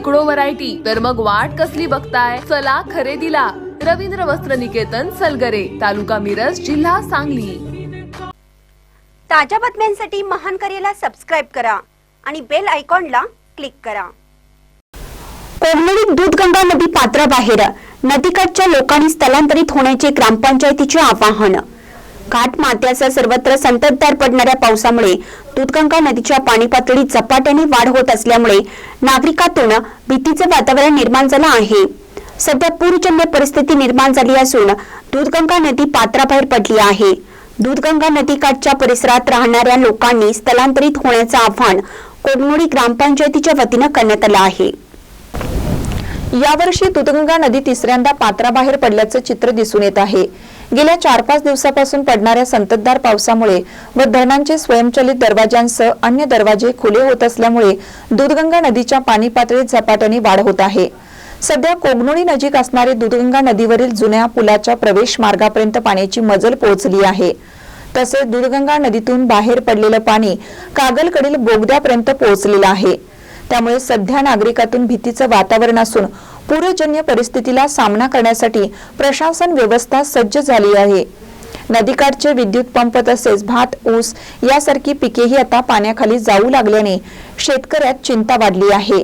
शेकडो व्हरायटी तर मग वाट कसली बघताय? चला खरेदीला. रवींद्र वस्त्र निकेतन सलगरे तालुका मिरज जिल्हा सांगली. ताज्या बातम्यांसाठी महान करेला सबस्क्राईब करा आणि बेल आयकॉनला क्लिक करा. कोगनळीत दूधगंगा नदी पात्राबाहेर. नदीकाठच्या लोकांनी स्थलांतरित होण्याचे ग्रामपंचायतीचे आवाहन. घाट मात्याचा सर्वत्र संततधार पडणाऱ्या पावसामुळे दूधगंगा नदीच्या पाणी पातळीत झपाट्याने वाढ होत असल्यामुळे नागरिकातून भीतीचे वातावरण निर्माण झालं आहे. सध्या पूरजन्य परिस्थिती निर्माण झाली असून दूधगंगा नदी पात्राबाहेर पडली आहे. दूधगंगा नदीकाठच्या परिसरात राहणाऱ्या लोकांनी स्थलांतरित होण्याचं आव्हान कोगनोळी ग्रामपंचायतीच्या वतीनं करण्यात आलं आहे. यावर्षी दूधगंगा नदी तिसऱ्यांदा पात्राबाहेर पडल्याचं चित्र दिसून येत आहे. गेल्या चार पाच दिवसापासून पडणाऱ्या संततधार पावसामुळे व धरणांचे स्वयंचलित दरवाजांसह अन्य दरवाजे खुले होत असल्यामुळे दूधगंगा नदीच्या पाणी पातळीत झपाट्याने वाढ होत आहे. सध्या कोगनोळी नजीक असणारे दूधगंगा नदीवरील जुन्या पुलाच्या प्रवेश मार्गापर्यंत पाण्याची मजल पोहोचली आहे. तसेच दूधगंगा नदीतून बाहेर पडलेलं पाणी कागलकडील बोगद्यापर्यंत पोहोचलेलं आहे. त्यामुळे सध्या नागरिकातून भीतीचं वातावरण असून पूरजन्य परिस्थितीला सामना करण्यासाठी प्रशासन व्यवस्था सज्ज झाली आहे. नदीकाठचे विद्युत पंप तसेच भात ऊस यासारखी पिकेही आता पाण्याखाली जाऊ लागल्याने शेतकऱ्यात चिंता वाढली आहे.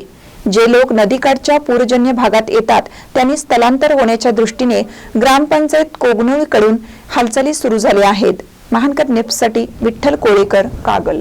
जे लोक नदीकाठच्या पूरजन्य भागात येतात त्यांनी स्थलांतर होण्याच्या दृष्टीने ग्रामपंचायत कोगनूळकडून हालचाली सुरू झाल्या आहेत. महानकर निप्ससाठी विठ्ठल कोळेकर कागल.